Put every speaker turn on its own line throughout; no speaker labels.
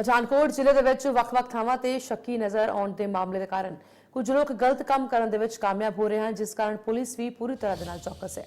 ਪਠਾਨਕੋਟ ਜ਼ਿਲ੍ਹੇ ਦੇ ਵਿੱਚ ਵੱਖ-ਵੱਖ ਥਾਵਾਂ ਤੇ ਸ਼ੱਕੀ ਨਜ਼ਰ ਆਉਣ ਦੇ ਮਾਮਲੇ ਦੇ ਕਾਰਨ ਕੁਝ ਲੋਕ ਗਲਤ ਕੰਮ ਕਰਨ ਦੇ ਵਿੱਚ ਕਾਮਯਾਬ ਹੋ ਰਹੇ ਹਨ, ਜਿਸ ਕਾਰਨ ਪੁਲਿਸ ਵੀ ਪੂਰੀ ਤਰ੍ਹਾਂ ਦੇ ਨਾਲ ਚੌਕਸ ਹੈ।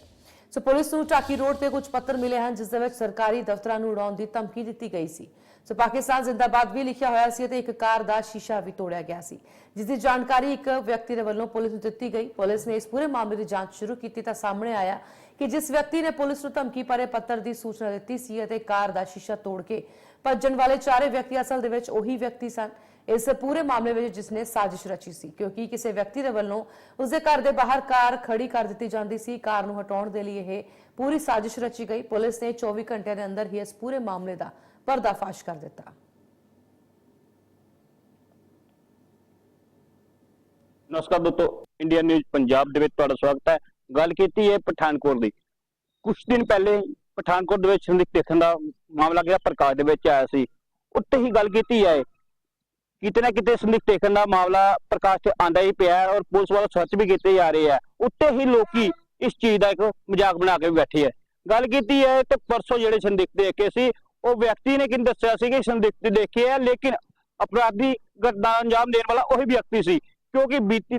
ਸੋ ਪੁਲਿਸ ਨੂੰ ਟਾਕੀ ਰੋਡ ਤੇ ਕੁਝ ਪੱਤਰ ਮਿਲੇ ਹਨ, ਜਿਸ ਦੇ ਵਿੱਚ ਸਰਕਾਰੀ ਦਫ਼ਤਰਾਂ ਨੂੰ ਉਡਾਉਣ ਦੀ ਧਮਕੀ ਦਿੱਤੀ ਗਈ ਸੀ। ਸੋ ਪਾਕਿਸਤਾਨ ਜ਼ਿੰਦਾਬਾਦ ਵੀ ਲਿਖਿਆ ਹੋਇਆ ਸੀ ਅਤੇ ਇੱਕ ਕਾਰ ਦਾ ਸ਼ੀਸ਼ਾ ਵੀ ਤੋੜਿਆ ਗਿਆ ਸੀ। ਜਿਸ ਦੀ ਜਾਣਕਾਰੀ ਇੱਕ ਵਿਅਕਤੀ ਦੇ ਵੱਲੋਂ ਪੁਲਿਸ ਨੂੰ ਦਿੱਤੀ ਗਈ। ਪੁਲਿਸ ਨੇ ਇਸ ਪੂਰੇ ਮਾਮਲੇ ਦੀ ਜਾਂਚ ਸ਼ੁਰੂ ਕੀਤੀ ਤਾਂ ਸਾਹਮਣੇ ਆਇਆ ਕਿ ਜਿਸ ਵਿਅਕਤੀ ਨੇ ਪੁਲਿਸ ਨੂੰ ਧਮਕੀ ਭਰੇ ਪੱਤਰ ਦੀ ਸੂਚਨਾ ਦਿੱਤੀ ਸੀ ਅਤੇ ਕਾਰ ਦਾ ਸ਼ੀਸ਼ਾ ਤੋੜ ਕੇ ਭੱਜਣ ਵਾਲੇ ਚਾਰੇ ਵਿਅਕਤੀ ਅਸਲ ਦੇ ਵਿੱਚ ਉਹੀ ਵਿਅਕਤੀ ਸਨ। ਇਸ ਪੂਰੇ ਮਾਮਲੇ ਵਿੱਚ ਜਿਸ ਨੇ ਸਾਜ਼ਿਸ਼ ਰਚੀ ਸੀ, ਕਿਉਂਕਿ ਕਿਸੇ ਵਿਅਕਤੀ ਦੇ ਵੱਲੋਂ ਉਸਦੇ ਘਰ ਦੇ ਬਾਹਰ ਕਾਰ ਖੜੀ ਕਰ ਦਿੱਤੀ ਜਾਂਦੀ ਸੀ। ਕਾਰ ਨੂੰ ਹਟਾਉਣ ਦੇ ਲਈ ਇਹ ਪੂਰੀ ਸਾਜ਼ਿਸ਼ ਰਚੀ ਗਈ। ਪੁਲਿਸ ਨੇ 24 ਘੰਟਿਆਂ ਦੇ ਅੰਦਰ ਹੀ ਇਸ ਪੂਰੇ ਮਾਮਲੇ ਦਾ ਪਰਦਾਫਾਸ਼ ਕਰ ਦਿੱਤਾ।
ਨਮਸਕਾਰ ਦੋਸਤੋ ਇੰਡੀਆ ਨਿਊਜ਼ ਪੰਜਾਬ ਦੇ ਵਿੱਚ ਤੁਹਾਡਾ ਸਵਾਗਤ ਹੈ। ਗੱਲ ਕੀਤੀ ਹੈ ਪਠਾਨਕੋਟ ਦੀ। ਕੁਝ ਦਿਨ ਪਹਿਲੇ ਪਠਾਨਕੋਟ ਦੇ ਵਿੱਚ ਸੰਦਿਕ ਦੇਖਣ ਦਾ ਮਾਮਲਾ ਗਿਆ ਪ੍ਰਕਾਸ਼ ਦੇ ਵਿੱਚ ਆਇਆ ਸੀ ਉੱਤੇ ਹੀ ਗੱਲ ਕੀਤੀ ਹੈ। ਕਿਤੇ ਨਾ ਕਿਤੇ ਸੰਦਿਕ ਦੇਖਣ ਦਾ ਮਾਮਲਾ ਪ੍ਰਕਾਸ਼ ਤੇ ਆਂਦਾ ਹੀ ਪਿਆ ਹੈ ਔਰ ਪੁਲਿਸ ਵੱਲੋਂ ਸਰਚ ਵੀ ਕੀਤੇ ਜਾ ਰਹੇ ਆ। ਉੱਤੇ ਹੀ ਲੋਕੀ ਇਸ ਚੀਜ਼ ਦਾ ਇੱਕ ਮਜ਼ਾਕ ਬਣਾ ਕੇ ਬੈਠੇ ਆ। ਗੱਲ ਕੀਤੀ ਹੈ ਤੇ ਪਰਸੋਂ ਜਿਹੜੇ ਸੰਦਿਕ ਦੇਖੇ ਸੀ, ਉਹ ਵਿਅਕਤੀ ਨੇ ਕਿਨ ਦੱਸਿਆ ਸੀ ਕਿ ਸੰਦਿਕ ਦੇਖੇ ਆ ਲੇਕਿਨ ਅਪਰਾਧੀ ਘਟਨਾ ਅੰਜਾਮ ਦੇਣ ਵਾਲਾ ਉਹੀ ਵਿਅਕਤੀ ਸੀ, ਕਿਉਂਕਿ ਬੀਤੀ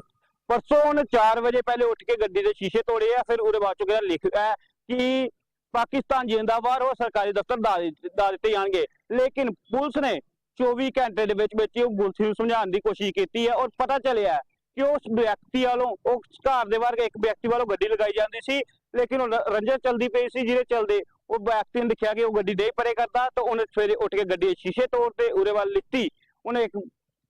ਪਰਸੋਂ ਉਹਨੇ 4 ਵਜੇ ਪਹਿਲੇ ਉੱਠ ਕੇ ਗੱਡੀ ਦੇ ਸ਼ੀਸ਼ੇ ਤੋੜੇ ਆ, ਫਿਰ ਉਹਦੇ ਬਾਅਦ ਚੋਂ ਕਿਹੜਾ ਲਿਖਿਆ ਕਿ ਪਾਕਿਸਤਾਨ ਜਿੰਦਾਬਾਦ, ਉਹ ਸਰਕਾਰੀ ਦਫ਼ਤਰ ਦਾ ਦਿੱਤੇ ਜਾਣਗੇ। ਲੇਕਿਨ ਪੁਲਿਸ ਨੇ 24 ਘੰਟੇ ਦੇ ਵਿੱਚ ਵਿੱਚ ਉਹ ਪੁਲਿਸ ਨੂੰ ਸਮਝਾਉਣ ਦੀ ਕੋਸ਼ਿਸ਼ ਕੀਤੀ ਹੈ ਔਰ ਪਤਾ ਚੱਲਿਆ ਕਿ ਉਸ ਵਿਅਕਤੀ ਵੱਲੋਂ, ਉਹ ਘਰ ਦੇ ਬਾਹਰ ਇੱਕ ਵਿਅਕਤੀ ਵੱਲੋਂ ਗੱਡੀ ਲਗਾਈ ਜਾਂਦੀ ਸੀ, ਲੇਕਿਨ ਉਹ ਰ- ਚਲਦੀ ਪਈ ਸੀ, ਜਿਹਦੇ ਚਲਦੇ ਉਹ ਵਿਅਕਤੀ ਨੇ ਦੇਖਿਆ ਕਿ ਉਹ ਗੱਡੀ ਦੇ ਪਰੇ ਕਰਦਾ, ਤਾਂ ਉਹਨੇ ਸਵੇਰੇ ਉੱਠ ਕੇ ਗੱਡੀ ਦੇ ਸ਼ੀਸ਼ੇ ਤੋੜ ਤੇ ਵੱਲ ਲਿੱਤੀ। ਉਹਨੇ ਇੱਕ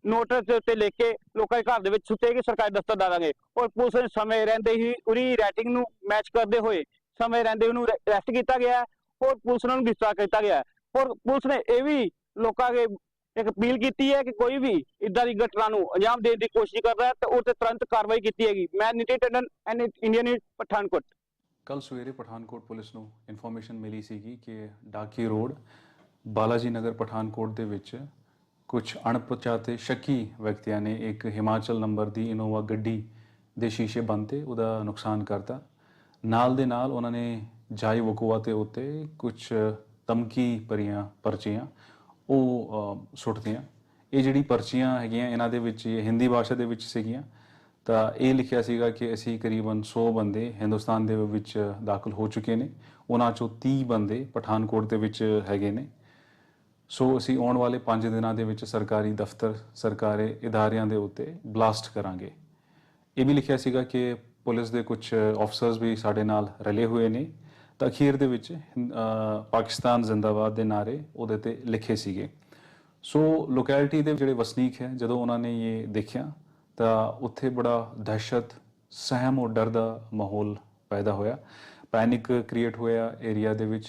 ਨੋਟਿਸ ਦੇ ਉੱਤੇ ਲਿਖ ਕੇ ਲੋਕਾਂ ਦੇ ਘਰ ਦੇ ਵਿੱਚ ਸੁੱਤੇ ਕਿ ਸਰਕਾਰੀ ਦਫ਼ਤਰ ਦਾਂਗੇ ਔਰ ਪੁਲਿਸ ਨੇ ਸਮੇਂ ਰਹਿੰਦੇ ਹੀ ਉਹਦੀ ਰੈਟਿੰਗ ਨੂੰ ਮੈਚ ਕਰਦੇ ਹੋਏ ਸਮੇਂ ਰਹਿੰਦੇ ਉਹਨੂੰ ਅਰੈਸਟ ਕੀਤਾ ਗਿਆ ਔਰ ਪੁਲਿਸ ਨੂੰ ਗ੍ਰਿਫਤਾਰ ਕੀਤਾ ਗਿਆ ਔਰ ਪੁਲਿਸ ਨੇ ਇਹ ਵੀ ਲੋਕਾਂ ਅੱਗੇ ਇੱਕ ਅਪੀਲ ਕੀਤੀ ਹੈ ਕਿ ਕੋਈ ਵੀ ਇਦਾਂ ਦੀ ਘਟਨਾ ਨੂੰ ਅੰਜਾਮ ਦੇਣ ਦੀ ਕੋਸ਼ਿਸ਼ ਕਰਦਾ ਹੈ, ਤਾਂ ਉਹ ਤੇ ਤੁਰੰਤ ਕਾਰਵਾਈ ਕੀਤੀ ਹੈਗੀ। ਮੈਂ Niti Tandon, N Indian news, Pathankot.
ਕੱਲ ਸਵੇਰੇ ਪਠਾਨਕੋਟ ਪੁਲਿਸ ਨੂੰ ਇਨਫੋਰਮੇਸ਼ਨ ਮਿਲੀ ਸੀਗੀ ਕਿ ਡਾਕੀ ਰੋਡ, ਬਾਲਾਜੀ ਨਗਰ ਪਠਾਨਕੋਟ ਦੇ ਵਿੱਚ ਕੁਝ ਅਣਪਛਾਤੇ, ਸ਼ੱਕੀ ਵਿਅਕਤੀਆਂ ਨੇ ਇੱਕ ਹਿਮਾਚਲ ਨੰਬਰ ਦੀ ਇਨੋਵਾ ਗੱਡੀ ਦੇ ਸ਼ੀਸ਼ੇ ਬੰਦ ਉਹਦਾ ਨੁਕਸਾਨ ਕਰਤਾ। ਨਾਲ ਦੇ ਨਾਲ ਉਹਨਾਂ ਨੇ ਜਾਈ ਵਕੂਆ ਤੇ ਉੱਤੇ ਕੁਝ ਧਮਕੀ ਭਰੀਆਂ ਪਰਚੀਆਂ ਉਹ ਅ, ਸੁੱਟਦੀਆਂ। ਇਹ ਜਿਹੜੀ ਪਰਚੀਆਂ ਹੈਗੀਆਂ ਇਹਨਾਂ ਦੇ ਵਿੱਚ ਇਹ ਹਿੰਦੀ ਭਾਸ਼ਾ ਦੇ ਵਿੱਚ ਸੀਗੀਆਂ। ਤਾਂ ਇਹ ਲਿਖਿਆ ਸੀਗਾ ਕਿ ਅਸੀਂ ਕਰੀਬਨ 100 ਬੰਦੇ ਹਿੰਦੁਸਤਾਨ ਦੇ ਵਿੱਚ ਦਾਖਲ ਹੋ ਚੁੱਕੇ ਨੇ। ਉਹਨਾਂ ਚੋਂ 30 ਬੰਦੇ ਪਠਾਨਕੋਟ ਦੇ ਵਿੱਚ ਹੈਗੇ ਨੇ। ਸੋ ਅਸੀਂ ਆਉਣ ਵਾਲੇ 5 ਦਿਨਾਂ ਦੇ ਵਿੱਚ ਸਰਕਾਰੀ ਦਫ਼ਤਰ ਸਰਕਾਰੀ ਇਦਾਰਿਆਂ ਦੇ ਉੱਤੇ ਬਲਾਸਟ ਕਰਾਂਗੇ। ਇਹ ਵੀ ਲਿਖਿਆ ਸੀਗਾ ਕਿ ਪੁਲਿਸ ਦੇ ਕੁਝ ਅਫਸਰਸ ਵੀ ਸਾਡੇ ਨਾਲ ਰਲੇ ਹੋਏ ਨੇ। ਤਾਂ ਅਖੀਰ ਦੇ ਵਿੱਚ ਹਿੰਦ- ਪਾਕਿਸਤਾਨ ਜ਼ਿੰਦਾਬਾਦ ਦੇ ਨਾਰੇ ਉਹਦੇ ਤੇ ਲਿਖੇ ਸੀਗੇ। ਸੋ ਲੋਕੈਲਿਟੀ ਦੇ ਜਿਹੜੇ ਵਸਨੀਕ ਹੈ ਜਦੋਂ ਉਹਨਾਂ ਨੇ ਇਹ ਦੇਖਿਆ ਤਾਂ ਉੱਥੇ ਬੜਾ ਦਹਿਸ਼ਤ ਸਹਿਮ ਔਰ ਡਰ ਦਾ ਮਾਹੌਲ ਪੈਦਾ ਹੋਇਆ। ਪੈਨਿਕ ਕ੍ਰੀਏਟ ਹੋਇਆ ਏਰੀਆ ਦੇ ਵਿੱਚ।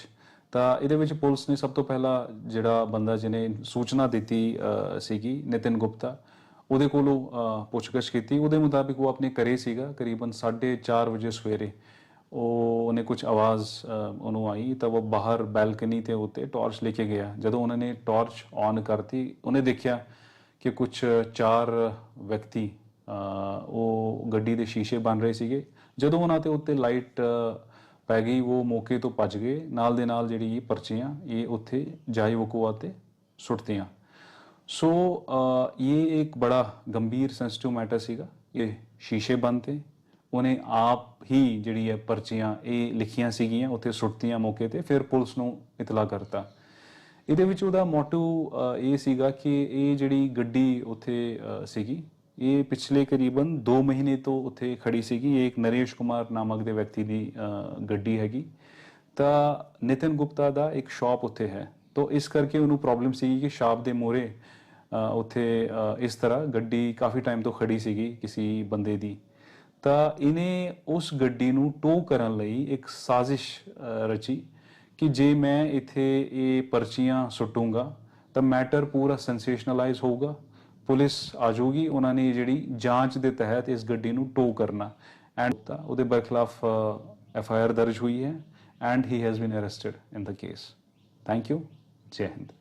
ਤਾਂ ਇਹਦੇ ਵਿੱਚ ਪੁਲਿਸ ਨੇ ਸਭ ਤੋਂ ਪਹਿਲਾਂ ਜਿਹੜਾ ਬੰਦਾ ਜਿਹਨੇ ਸੂਚਨਾ ਦਿੱਤੀ ਸੀਗੀ ਨਿਤਿਨ ਗੁਪਤਾ ਉਹਦੇ ਕੋਲੋਂ ਅਹ, ਪੁੱਛਗਿੱਛ ਕੀਤੀ। ਉਹਦੇ ਮੁਤਾਬਿਕ ਉਹ ਆਪਣੇ ਘਰੇ ਸੀਗਾ ਕਰੀਬਨ 4:30 ਵਜੇ ਸਵੇਰੇ। ਉਹ ਉਹਨੇ ਕੁਝ ਆਵਾਜ਼ ਉਹਨੂੰ ਆਈ ਤਾਂ ਉਹ ਬਾਹਰ ਬੈਲਕਨੀ ਤੇ ਉੱਤੇ ਟਾਰਚ ਲੈ ਕੇ ਗਿਆ। ਜਦੋਂ ਉਹਨਾਂ ਨੇ ਟਾਰਚ ਔਨ ਕਰਤੀ, ਉਹਨੇ ਦੇਖਿਆ ਕਿ ਕੁਝ ਚਾਰ ਵਿਅਕਤੀ ਉਹ ਗੱਡੀ ਦੇ ਸ਼ੀਸ਼ੇ ਬਣ ਰਹੇ ਸੀਗੇ। ਜਦੋਂ ਉਹਨਾਂ ਤੇ ਉੱਤੇ ਲਾਈਟ ਪੈ ਗਈ, ਉਹ ਮੌਕੇ ਤੋਂ ਭੱਜ ਗਏ। ਨਾਲ ਦੇ ਨਾਲ ਜਿਹੜੀ ਇਹ ਪਰਚੀਆਂ, ਇਹ ਉੱਥੇ ਜਾਈ ਵਕੂਆ ਤੇ ਸੁੱਟਤੀਆਂ। ਸੋ ਇਹ ਇੱਕ ਬੜਾ ਗੰਭੀਰ ਸੈਂਸਿਟਿਵ ਮੈਟਰ ਸੀਗਾ। ਇਹ ਸ਼ੀਸ਼ੇ ਬੰਦ ਤੇ ਉਹਨੇ ਆਪ ਹੀ ਜਿਹੜੀ ਹੈ ਪਰਚੀਆਂ, ਇਹ ਲਿਖੀਆਂ ਸੀਗੀਆਂ, ਉੱਥੇ ਸੁੱਟਤੀਆਂ ਮੌਕੇ ਤੇ, ਫਿਰ ਪੁਲਿਸ ਨੂੰ ਇਤਲਾਹ ਕਰਤਾ। ਇਹਦੇ ਵਿੱਚ ਉਹਦਾ ਮੋਟਿਵ ਇਹ ਸੀਗਾ ਕਿ ਇਹ ਜਿਹੜੀ ਗੱਡੀ ਉੱਥੇ ਸੀਗੀ, ਇਹ ਪਿਛਲੇ ਕਰੀਬਨ 2 ਮਹੀਨੇ ਤੋਂ ਉੱਥੇ ਖੜੀ ਸੀਗੀ। ਇਹ ਇੱਕ ਨਰੇਸ਼ ਕੁਮਾਰ ਨਾਮਕ ਦੇ ਵਿਅਕਤੀ ਦੀ ਗੱਡੀ ਹੈਗੀ। ਤਾਂ ਨਿਤਿਨ ਗੁਪਤਾ ਦਾ ਇੱਕ ਸ਼ਾਪ ਉੱਥੇ ਹੈ। ਤਾਂ ਇਸ ਕਰਕੇ ਉਹਨੂੰ ਪ੍ਰੋਬਲਮ ਸੀਗੀ ਕਿ ਸ਼ਾਪ ਦੇ ਮੋਰੇ ਉੱਥੇ ਇਸ ਤਰ੍ਹਾਂ ਗੱਡੀ ਕਾਫੀ ਟਾਈਮ ਤੋਂ ਖੜੀ ਸੀਗੀ ਕਿਸੇ ਬੰਦੇ ਦੀ। ਤਾਂ ਇਹਨੇ ਉਸ ਗੱਡੀ ਨੂੰ ਟੋ ਕਰਨ ਲਈ ਇੱਕ ਸਾਜ਼ਿਸ਼ ਰਚੀ ਕਿ ਜੇ ਮੈਂ ਇੱਥੇ ਇਹ ਪਰਚੀਆਂ ਸੁੱਟੂੰਗਾ ਤਾਂ ਮੈਟਰ ਪੂਰਾ ਸੈਂਸੇਸ਼ਨਲਾਈਜ਼ ਹੋਊਗਾ। ਪੁਲਿਸ ਆ ਜਾਊਗੀ, ਉਹਨਾਂ ਨੇ ਜਿਹੜੀ ਜਾਂਚ ਦੇ ਤਹਿਤ ਇਸ ਗੱਡੀ ਨੂੰ ਟੋ ਕਰਨਾ। ਐਂਡ ਉਹਦੇ ਬਰਖਲਾਫ ਐਫ ਆਈ ਆਰ ਦਰਜ ਹੋਈ ਹੈ and he has been arrested in the case thank you ਜੈ ਹਿੰਦ